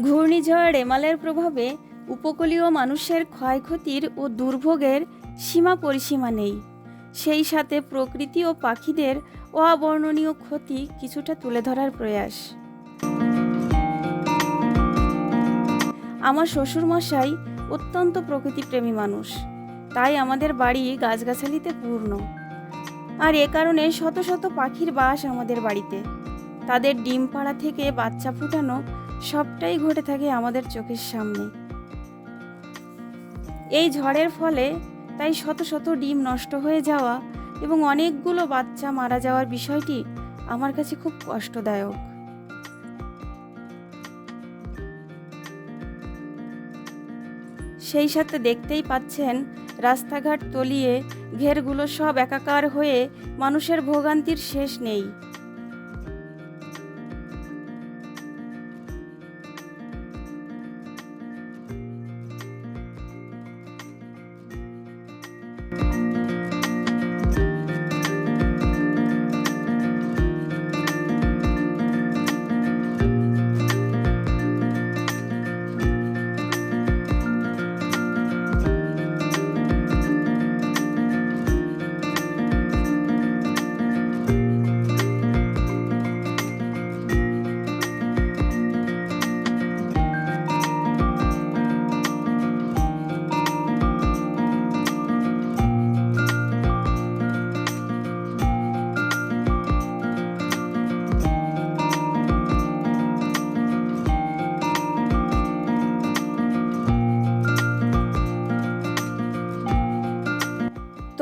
ঘূর্ণিঝড় রেমালের প্রভাবে উপকূলীয় মানুষের ক্ষয়ক্ষতির ও দুর্ভোগের সীমা পরিসীমা নেই। সেই সাথে প্রকৃতি ও পাখিদের অবর্ণনীয় ক্ষতি কিছুটা তুলে ধরার প্রয়াস। আমার শ্বশুরমশাই অত্যন্ত প্রকৃতিপ্রেমী মানুষ। তাই আমাদের বাড়ি গাছগাছালিতে পূর্ণ। আর এ কারণে শত শত পাখির বাস আমাদের বাড়িতে। তাদের ডিম পাড়া থেকে বাচ্চা ফুটানো সবটাই ঘটে থাকে আমাদের চোখের সামনে। এই ঝড়ের ফলে তাই শত শত ডিম নষ্ট হয়ে যাওয়া এবং অনেকগুলো বাচ্চা মারা যাওয়ার বিষয়টি আমার কাছে খুব কষ্টদায়ক। সেই সাথে দেখতেই পাচ্ছেন রাস্তাঘাট তলিয়ে ঘেরগুলো সব একাকার হয়ে মানুষের ভোগান্তির শেষ নেই।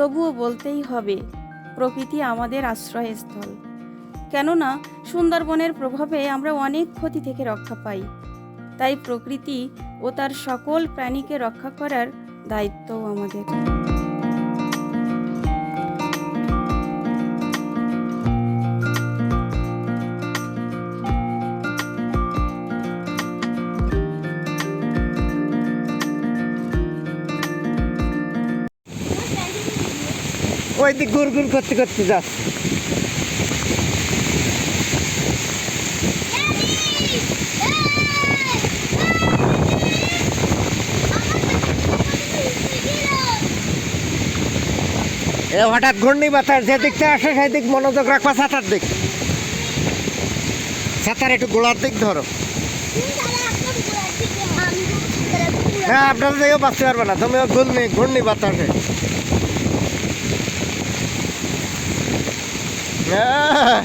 তবুও বলতেই হবে, প্রকৃতি আমাদের আশ্রয়স্থল। কেননা, সুন্দরবনের প্রভাবে আমরা অনেক ক্ষতি থেকে রক্ষা পাই। তাই প্রকৃতি ও তার সকল প্রাণীকে রক্ষা করার দায়িত্বও আমাদের। ওই দিক গুড় গুড় করতে করতে যাস। হঠাৎ ঘূর্ণি বাতাস যেদিকতে আসে সেদিক মনোযোগ রাখবা, ছাতার দিক। ছাতার একটু গোড়ার দিক ধরো। হ্যাঁ আপনারা যেও বাঁচতে পারবে না। তুমিও ঘূর্ণি ঘূর্ণি বাতাসে। হ্যাঁ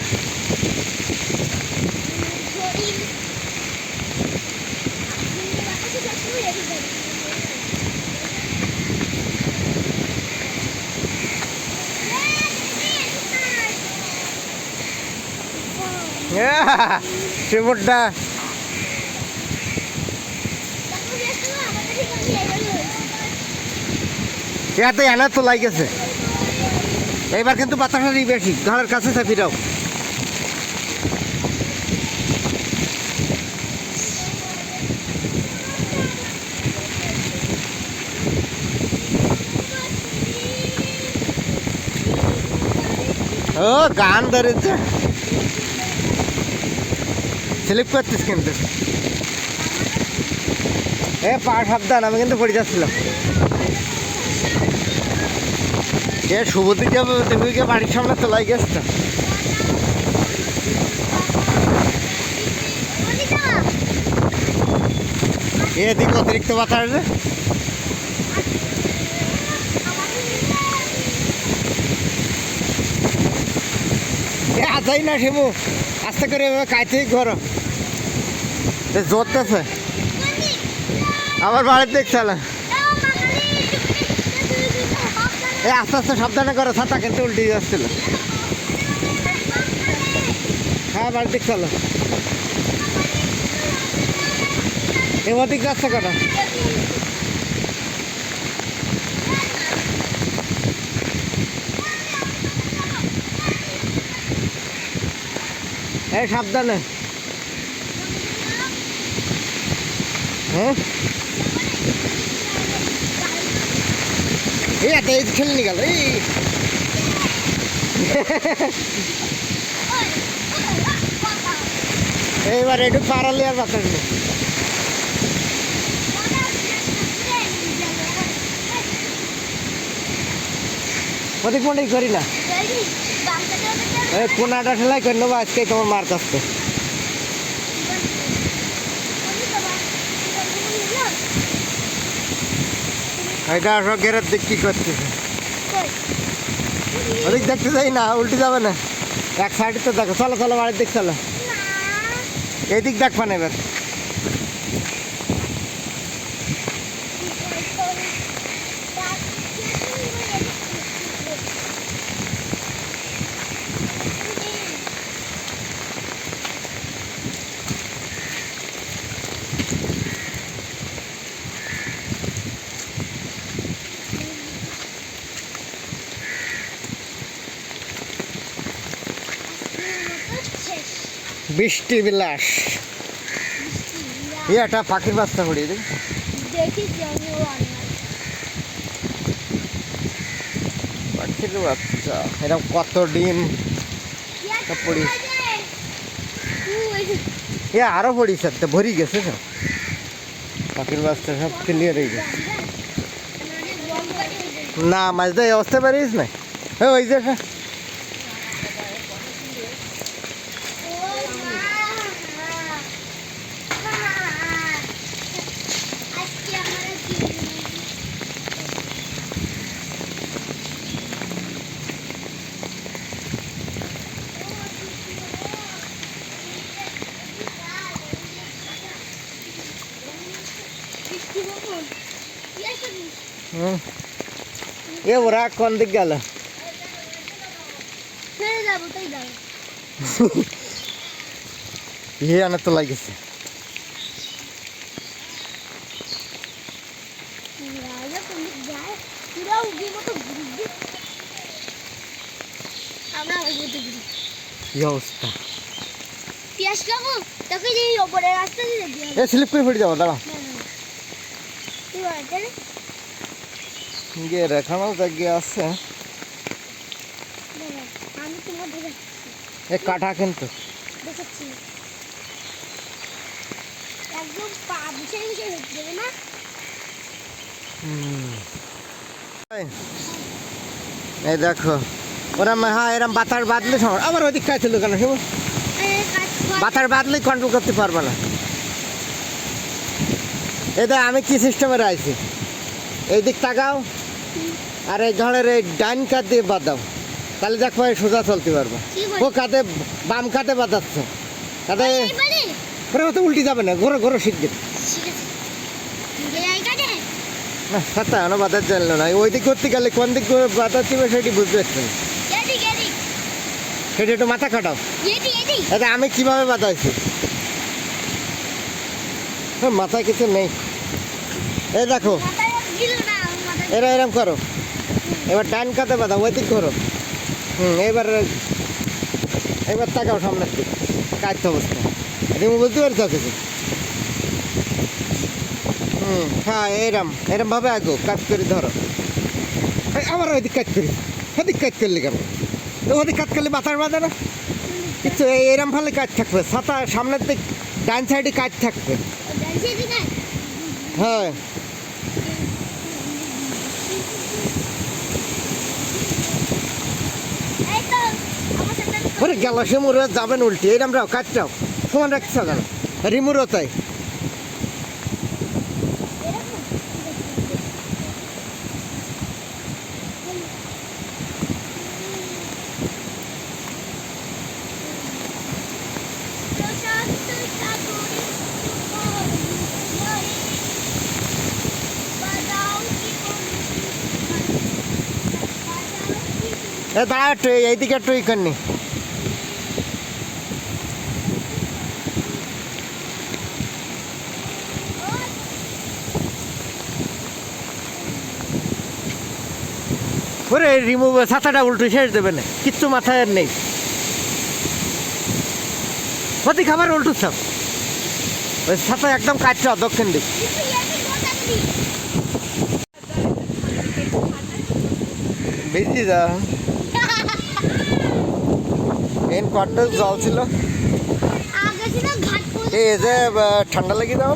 শিবুরটা ইয়াতে এনে তো লাগেছে এবার কিন্তু বাতাসারি বেশি। ঘরের কাছে ফিরাও ও, গান ধরেছে। স্লিপ করছিস কিন্তু। এ, পা সাবধান, আমি কিন্তু পড়ে যাচ্ছিলাম। এ শুভদিকে দেবীকে বাড়ির সামনে তোলাই গেছে। এদিকে অতিরিক্ত বাতাস যে। আজাই না শিবু, আস্তে করে কাইতে ঘর জোরতেছে আমার বাড়ির দেখছিলাম আস্তে আস্তে সাবধানে করো, ছাতা কিন্তু উল্টে যাচ্ছিল। হ্যাঁ দিক চলো এবার দিক যাচ্ছে কেন এই সাবধানে। হ্যাঁ? এই একটা এই ঠেলে নিয়ে গেল এই। এইবার একটু পাড়ালে আর বাতাস নেই ওদিক মনে করি না কোনাটা ঠেলাই করল আজকে তোমার মার কাছ থেকে। এটা সব ঘেরার দিক কি করতেছে ওদিক দেখতে যাই না উল্টে যাবে না। এক সাইডে তো দেখো চলো চলো বাড়ির দিক চলো। এইদিক দেখ না এবার। বৃষ্টি বিলাস। এই একটা পাখির বাচ্চা পড়িয়ে দেখ। পাখির বাচ্চা এরকম কত ডিম। পড়িস। এ আরও পড়িস একটা ভরি গেছে সব। পাখির বাচ্চা সব ক্লিয়ার হয়ে গেছে। না মাছ দিয়ে অবস্থা পারিস না? ওই যে হ্যাঁ। আজকে আমরা কি হুম। এ ওরা কোন দিক গেল? ইয়ে আনে তো কি অবস্থা? পিয়াস কাকু তোকে যে ওপরে রাস্তা দিয়ে এ স্লিপ করে পড়ে যাব দাঁড়া। তুই রেখানো জায়গা আছে এ কাঠা কিন্তু এই, দেখো ওরা হ্যাঁ এরম বাতার বাদলে আবার ওদিক খাইছিল কেন সব বাতার বাদলে কন্ট্রোল করতে পারবে না। এটা আমি কি সিস্টেমে রাখছি এই দিক তাকাও। আর এই ঝড়ের এই ডাইন কাত দিয়ে বাদাও তাহলে দেখো এই সোজা চলতে পারব। ও কাতে বাম কাতে এইবারে ওরা উল্টি যাবে না ঘোরো ঘোরো শিখবে না জানলো না। ওই দিক করতে গেলে কোন দিক সেটি বুঝতে পারছি সেটা একটু মাথা এদি এটা আমি কীভাবে বাতাইছি মাথায় কিছু নেই। এই দেখো। এরা এরম করো। এবার ডান কাতে বাঁধা ওই দিক করো। হুম এবার এবার তাকাও সামনের দিক। কাটতে অবস্থা। রিমু বুঝতে পারছ কিছু? হুম হ্যাঁ এরম। এরম ভাবে আগো কাজ করে ধরো। আবার ওই দিক কাজ করি। ওদিক কাজ করলি কেন তো ওদিক কাজ করলে মাথার বাঁধে না? কিছু এরম ভাবে কাজ থাকবে। ছাতা সামনের দিক ডান সাইডে কাজ থাকবে। হ্যাঁ এই তো আমার সাথে ওরে গেল সে মোরে যাবেন উল্টি এরম রাও কাটটাও সমান রাখছ কেন? রিমুরও তাই। এ দাঁড়া একটু এইদিকে একটু ই ওরে রিমুভ ছাতাটা উল্টো শেষ দেবে না কিচ্ছু মাথায় আর নেই। ক্ষতি খাবার উল্টো সব। ওই ছাতা একদম কাটছে দক্ষিণ দিক। বেশি যা। এন কটটা জল ছিল। আগে ছিল ঘাট পর্যন্ত এই যে ঠান্ডা লেগে যাও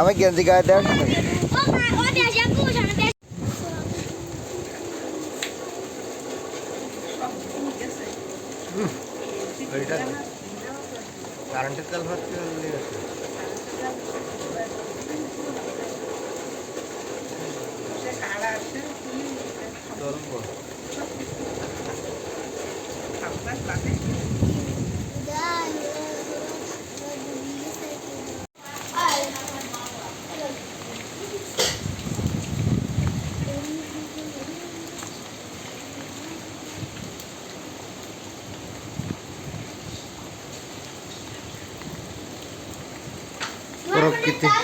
আমি গেঞ্জি গায়ে দেওয়ার ও মা ও দেশ যাব সামনে দেশ ওইটা তেল দিদালা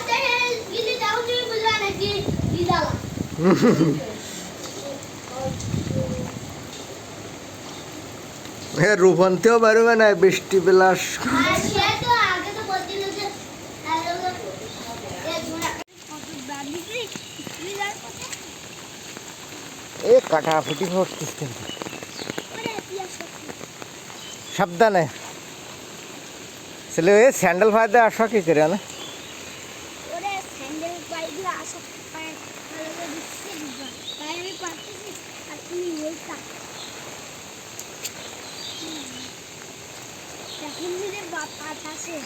হ্যাঁ রূপন্তেও পারবে না, বৃষ্টি বিলাস। এ ঝোড়া কত দাঁড়ি তুই আর কত এ কাটা ফুটি ভর্তিস কিন্তু। সাবধানে। ছেলে, এ, স্যান্ডেল ফায়দা আসা কি করে না ওরে স্যান্ডেল পাইগুলো আসো পায়ে ভালো করে দিচ্ছে দিবা তাই আমি পাচ্ছি আর তুমি ওইটা এখন যদি বাতাস আসে আহ, এ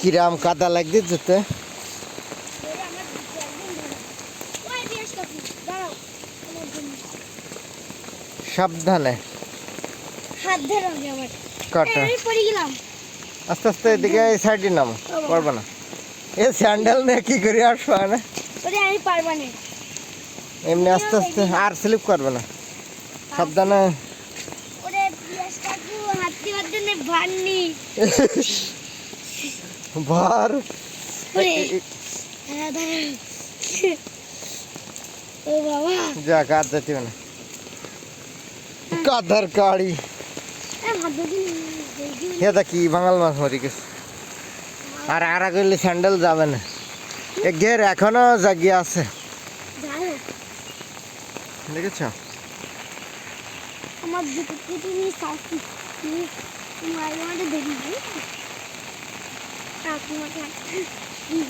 কিরাম কাদা লাগছে যেতে। সাবধানে। কাটা। আস্তে আস্তে এদিকে এই সাইডে নামো, পারবে না। এ স্যান্ডেল নিয়ে কি করে আসবে না। এমনি আস্তে আস্তে আর স্লিপ করবে না। সাবধানে ওরে পিয়াস কাকু হাতি হাতে নে ভান্নি ভার ও বাবা যা কাজ যেতে না কাদার কাড়ি। এ দেখি বাঙাল মাছ মরি গেছে। আর আর করলে স্যান্ডেল যাবে না। এ ঘের এখনও জাগিয়ে আছে। দেখেছ? আমার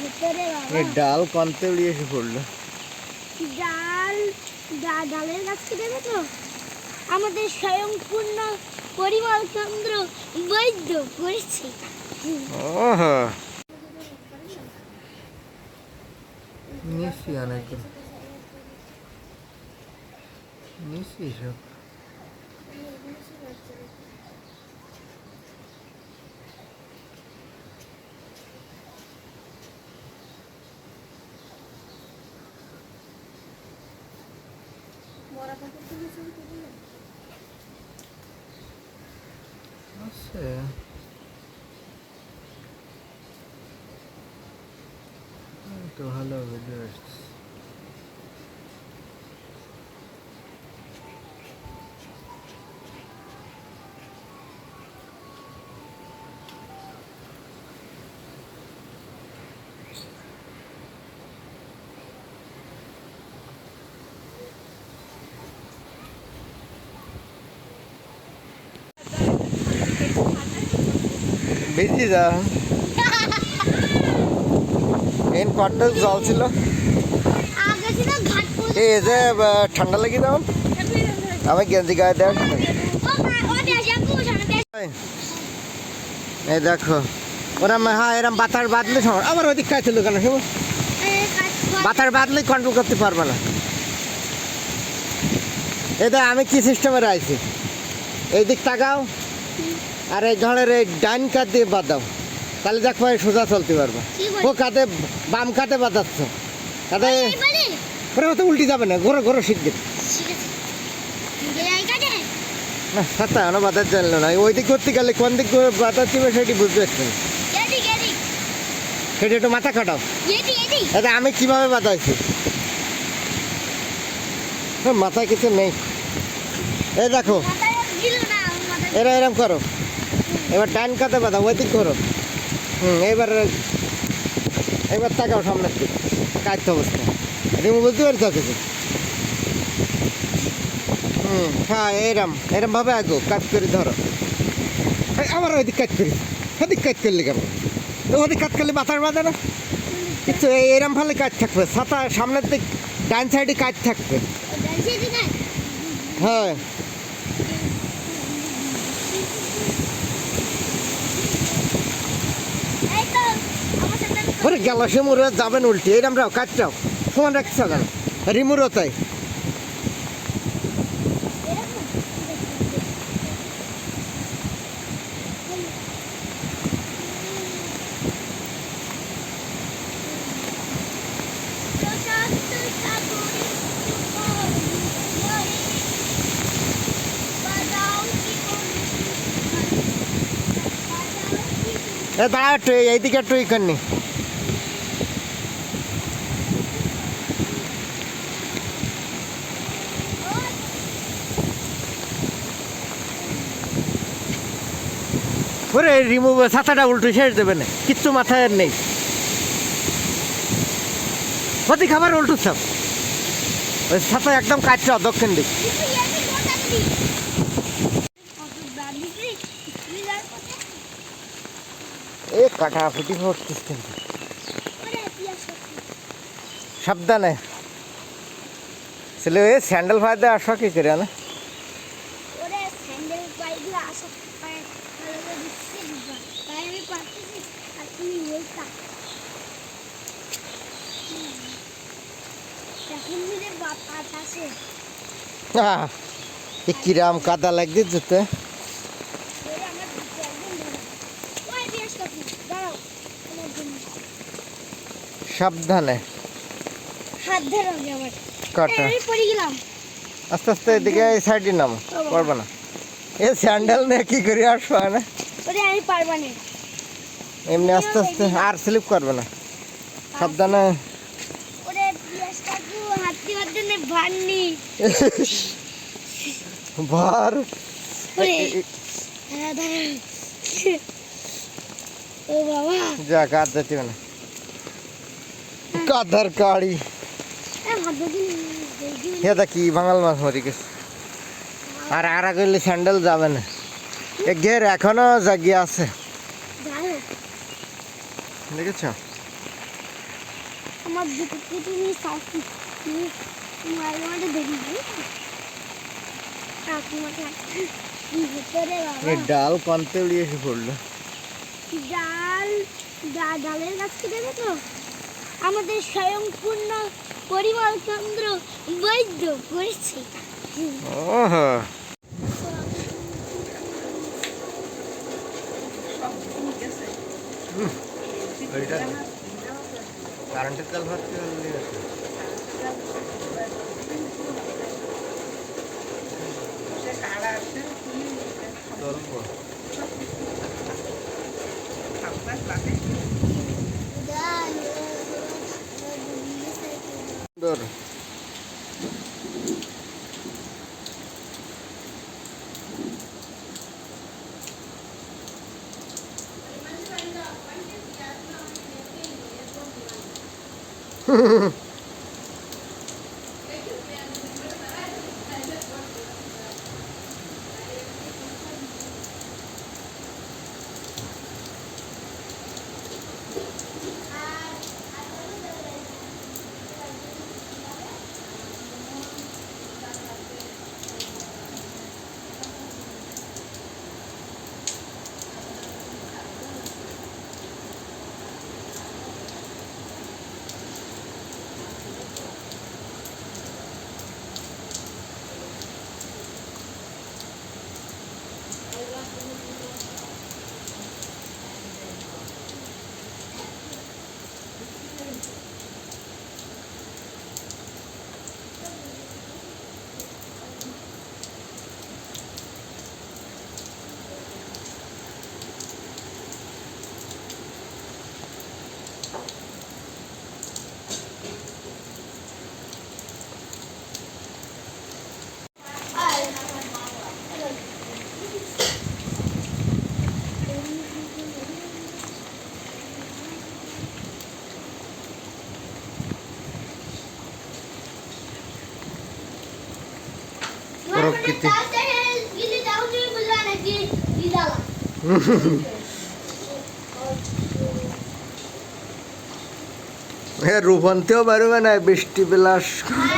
ভিতরে বাবা ডাল কনতে উড়িয়ে এসে পড়ল। ডাল ডালের গাছ কেটে তো? আমাদের স্বয়ংপূর্ণ পরিমল চন্দ্র বৈদ্য করেছে। ওহো। অনেক। নিশি সব। আছে তো ভালো ভিডিও আসছে বেশি যা। এন কটটা জল ছিল। আগে ছিল ঘাট পর্যন্ত এই যে ঠান্ডা লেগে যাও আমি গেঞ্জি গায়ে দেশ এই দেখো ওরা হ্যাঁ এরম বাতার বাদলে আমার ওদিক কাজ ছিল কেন কাজ বাতার বাদলে কন্ট্রোল করতে পারবে না। দেখ আমি কি সিস্টেমে রাখছি এই দিক তাকাও। আর এই ঝড়ের এই ডাইন কাত দিয়ে বাদাও তাহলে দেখো সোজা চলতে পারবে? ও কাতে বাম কাতে বাদাচ্ছ কাতে ওরা তো উল্টি যাবে না ঘোরো ঘোরো শিখবে। কাজে না জানলো ওই দিক করতে গেলে কোন দিক সেটি বুঝতে পারছি সেটা একটু মাথা এটা আমি কীভাবে বাতাইছি হ্যাঁ, মাথায় কিছু নেই। এই দেখো। এরা এরম করো। এবার টাইম কাতে বাঁধা ওই দিক করো। হুম এবার এবার তাকাও সামনের দিক। কাটতে অবস্থা। তুমি বুঝতে পারছ কিছু? হুম হ্যাঁ এরম এরম ভাবে আগো কাজ করে ধরো। আবার ওই দিক কাজ করি। ওদিক কাজ করলে কেন তো ওদিক কাজ করলে মাথার বাঁধে না? কিছু এরম ভাবে কাজ থাকবে। ছাতা সামনের দিক ডান সাইডে কাজ থাকবে। হ্যাঁ। ওরে গেল সে যাবেন উল্টি এইরকম রাও কাটটাও সমান রাখছো কেন রিমুরও তাই এ দাঁড়া একটু, এই- এইদিকে একটু ইখানি ওরে রিমুভ ছাতাটা উল্টো, শেষ দেবে না। কিচ্ছু মাথায় নেই। প্রতি খাবার উল্টো সব। ওই ছাতা একদম কাটছে দক্ষিণ দিক। এ, কাটা ফুটি কিন্তু। সাবধানে। ছেলে, এ, স্যান্ডেল ফায়দা আসা কি করে না ওরে স্যান্ডেল পাইগুলো আসো পায়ে ভালো করে দিচ্ছে দিবা তাই আমি পারতেছি আর তুমি বলতা এখন যদি বাতাস আসে আহ, এ কিরাম কাদা লাগছে যেতে সাবধানে। কাটা? আস্তে আস্তে এদিকে এই সাইডে নামো পারবে না। এ স্যান্ডেল নিয়ে কি করে আসব না। এমনি আস্তে আস্তে আর স্লিপ করবে না। সাবধানে ওরে বিয়াস কাকু হাতি হাতে নে যা না। কাদার কাড়ি। এ ভাগ্য দিন দেখি। হেদা কি বাঙাল মাছ মরি গেছে। আর আর করলে স্যান্ডেল যাবে না। এ ঘের এখনও জাগিয়ে আছে। দেখেছ? আমার এই ডাল কনতে উড়িয়ে এসে পড়ল। ডাল ডালের গাছকে দেবে তো? আমাদের স্বয়ংপূর্ণ পরিমল চন্দ্র বৈদ্য করেছে। কারেন্টের জাল ভর্তি dorong gua Dor. Hehehe এ রূপন্তেও পারবে না বৃষ্টি বিলাস। সুন্দর